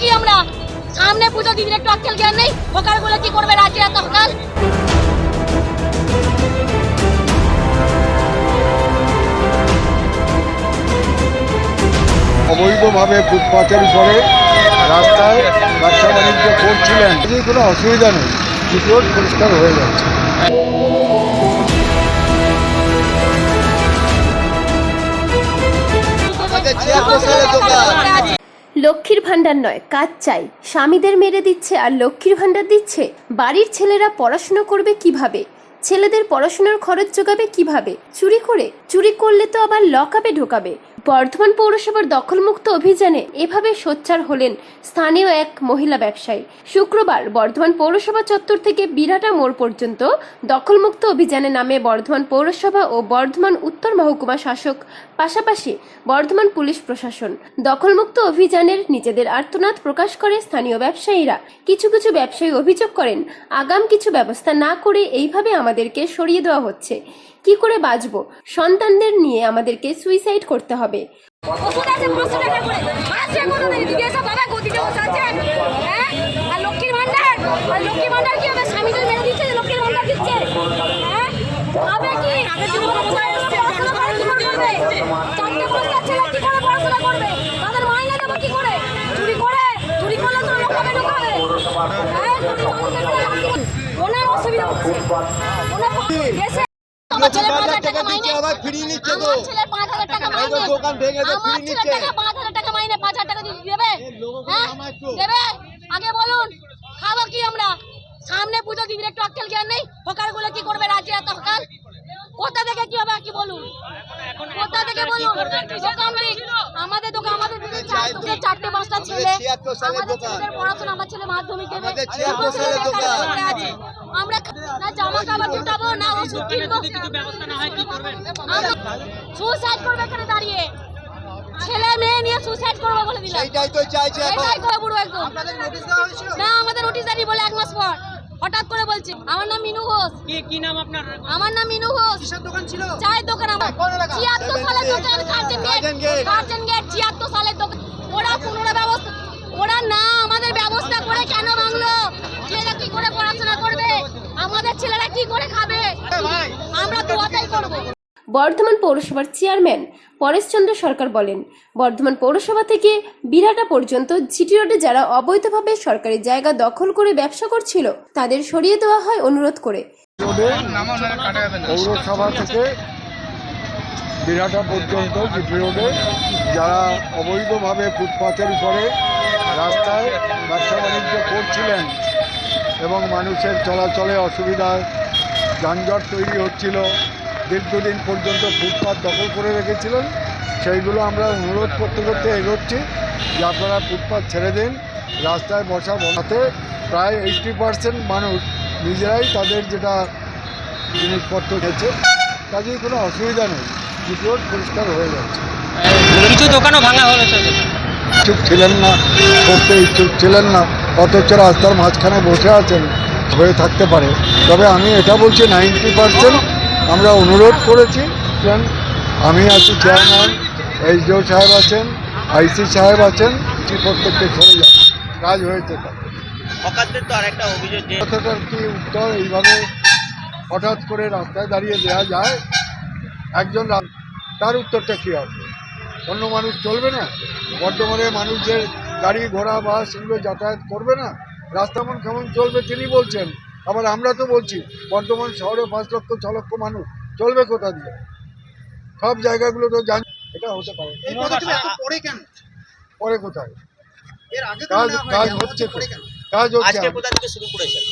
কি আমরা সামনে একটু নেই। কি করবে অবৈধভাবে ফুটপাতের উপরে রাস্তায় ব্যবসা বাণিজ্য করছিলেন। কোনো অসুবিধা নেই। পরিষ্কার হয়ে যাচ্ছে। লক্ষ্মীর ভাণ্ডার নয়, কাজ চাই। স্বামীদের মেরে দিচ্ছে আর লক্ষ্মীর ভাণ্ডার দিচ্ছে? বাড়ির ছেলেরা পড়াশুনো করবে কীভাবে? ছেলেদের পড়াশোনার খরচ যোগাবে কীভাবে? চুরি করে? চুরি করলে তো আবার লকআপে ঢোকাবে। বর্ধমান পৌরসভার দখলমুক্ত অভিযানে এভাবে সোচ্চার হলেন স্থানীয় এক মহিলা ব্যবসায়ী। শুক্রবার বর্ধমান পৌরসভা চত্বর থেকে বিরাটা মোড় পর্যন্ত দখলমুক্ত অভিযানে নামে বর্ধমান পৌরসভা ও বর্ধমান উত্তর মহকুমা শাসক, পাশাপাশি বর্ধমান পুলিশ প্রশাসন। দখলমুক্ত অভিযানের নিজেদের আর্তনাদ প্রকাশ করে স্থানীয় ব্যবসায়ীরা। কিছু কিছু ব্যবসায়ী অভিযোগ করেন, আগাম কিছু ব্যবস্থা না করে এইভাবে আমাদেরকে সরিয়ে দেওয়া হচ্ছে। কি করে বাঁচবো? সন্তানদের নিয়ে আমাদেরকে সুইসাইড করতে হবে। ওষুধ আছে পাঁচশো টাকা ছেলে মাইনে। তো আমার ছেলে টাকা মাইনে। আমার মাইনে দেবে? হ্যাঁ? দেবে? আগে বলুন খাব কি আমরা? সামনে পুজো দিদির একটু আক্কেল জ্ঞান নেই? হোকারগুলো কি করবে রাজ্যে এত হকার? কোথা থেকে কি হবে কি বলুন? কোথা থেকে বলুন দোকান দিক। আমাদের দোকান আমাদের দিদি চার দোকান চারটে আমাদের ছেলেদের পড়াশোনা আমার ছেলে মাধ্যমিক ছেলে বেকার আমরা না জামা কাপড় জুটাবো না ওষুধ কিনবো। সুসাইড করবে এখানে দাঁড়িয়ে। ছেলে মেয়ে নিয়ে সুসাইড করবে বলে দিলাম। এইটাই তো চাইছে এটাই তো পুরো একদম। না আমাদের নোটিশ জারি বলে এক মাস পর। হঠাৎ করে বলছে আমার নাম মিনু ঘোষ। কি কি নাম আপনার? আমার নাম মিনু ঘোষ। দোকান ছিল? চায়ের দোকান আমার। কোন এলাকা? ছিয়াত্তর সালের দোকান গেট ছিয়াত্তর সালের দোকান। ওরা পুনরায় ব্যবস্থা ওরা না আমাদের ব্যবস্থা করে কেন ভাঙলো? ছেলেরা কি করে পড়াশোনা করবে? আমাদের ছেলেরা কি করে খাবে? আমরা দোয়াটাই করব। বর্ধমান পৌরসভার চেয়ারম্যান পরেশচন্দ্র সরকার বলেন বর্ধমান পৌরসভা থেকে বিরাটা পর্যন্ত জিটি রোডে যারা অবৈধভাবে সরকারি জায়গা দখল করে ব্যবসা করছিল তাদের সরিয়ে দেওয়া হয় অনুরোধ করে। পৌরসভা থেকে বিরাটা পর্যন্ত জিপি রোডে যারা অবৈধভাবে ফুটপাতের উপরে রাস্তায় ব্যবসা বাণিজ্য করছিলেন এবং মানুষের চলাচলে অসুবিধায় যানজট তৈরি হচ্ছিল, দীর্ঘদিন পর্যন্ত ফুটপাত দখল করে রেখেছিলেন, সেইগুলো আমরা অনুরোধ করতে করতে এগোচ্ছি যে আপনারা ফুটপাত ছেড়ে দিন, রাস্তায় বসা বসাতে প্রায় এইটটি পার্সেন্ট মানুষ নিজেরাই তাদের যেটা জিনিসপত্র হয়েছে কাজেই কোনো অসুবিধা নেই রোড পরিষ্কার হয়ে যাচ্ছে। কিছু দোকানও ভাঙা হলো ইচ্ছুক ছিলেন না করতে ইচ্ছুক ছিলেন না অথচ রাস্তার মাঝখানে বসে আছেন হয়ে থাকতে পারে। তবে আমি এটা বলছি নাইনটি পার্সেন্ট আমরা অনুরোধ করেছি আমি আছি চেয়ারম্যান এইচডিও সাহেব আছেন আইসি সাহেব আছেন কি প্রত্যেককে সরে যাবে কাজ হয়েছে কথাটার কি উত্তর এইভাবে হঠাৎ করে রাস্তায় দাঁড়িয়ে দেওয়া যায়? একজন তার উত্তরটা কী হবে অন্য মানুষ চলবে না। বর্ধমানে মানুষদের গাড়ি ঘোড়া বাস এগুলো যাতায়াত করবে না। রাস্তা মন কেমন চলবে তিনি বলছেন। আবার আমরা তো বলছি বর্ধমান শহরে পাঁচ লক্ষ ছ লক্ষ মানুষ চলবে কোথা দিয়ে? সব জায়গাগুলো তো জান এটা হতে পারে। পরে কেন? পরে কোথায়? কাজ কাজ হচ্ছে কাজ হচ্ছে আজকে কোথা থেকে শুরু করেছেন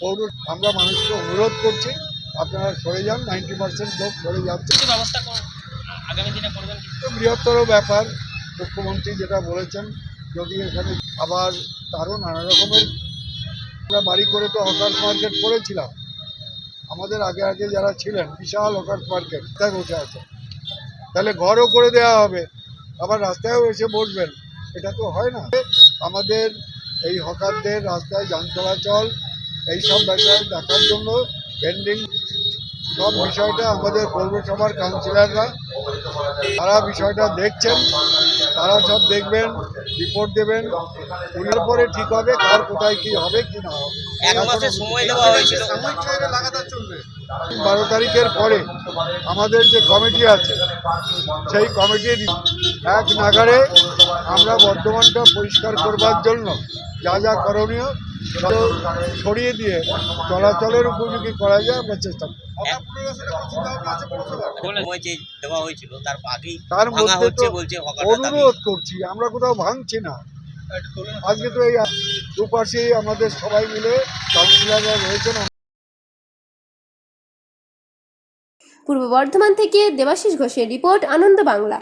পৌর আমরা মানুষকে অনুরোধ করছি আপনারা সরে যান নাইনটি পার্সেন্ট লোক সরে যাচ্ছে। ব্যবস্থা বৃহত্তর ব্যাপার, মুখ্যমন্ত্রী যেটা বলেছেন, যদি এখানে আবার আরও নানা রকমের আমরা বাড়ি করে তো হকার মার্কেট করেছিলাম। আমাদের আগে আগে যারা ছিলেন, বিশাল হকার মার্কেট তাই বসে আছে? তাহলে ঘরও করে দেওয়া হবে, আবার রাস্তায়ও এসে বসবেন, এটা তো হয় না। আমাদের এই হকারদের রাস্তায় যান চলাচল এইসব বিষয় দেখার জন্য পেন্ডিং সব বিষয়টা আমাদের পৌরসভার কাউন্সিলররা তারা বিষয়টা দেখছেন তারা সব দেখবেন রিপোর্ট দেবেন পুলিশের পরে ঠিক হবে কার কোথায় কি হবে কি না হবে। এক মাসের সময় দেওয়া হয়েছিল। বারো তারিখের পরে আমাদের যে কমিটি আছে সেই কমিটির এক নাগারে আমরা বর্ধমানটা পরিষ্কার করবার জন্য যা যা করণীয় ছড়িয়ে দিয়ে চলাচলের উপযোগী করা যায় আমরা চেষ্টা তার মধ্যে তো অনুরোধ করছি আমরা কোথাও ভাঙছি না। আজকে তো এই দুপাশেই আমাদের সবাই মিলে কাউন্সিলররা রয়েছেন পূর্ব বর্ধমান থেকে দেবাশিস ঘোষের রিপোর্ট আনন্দ বাংলা।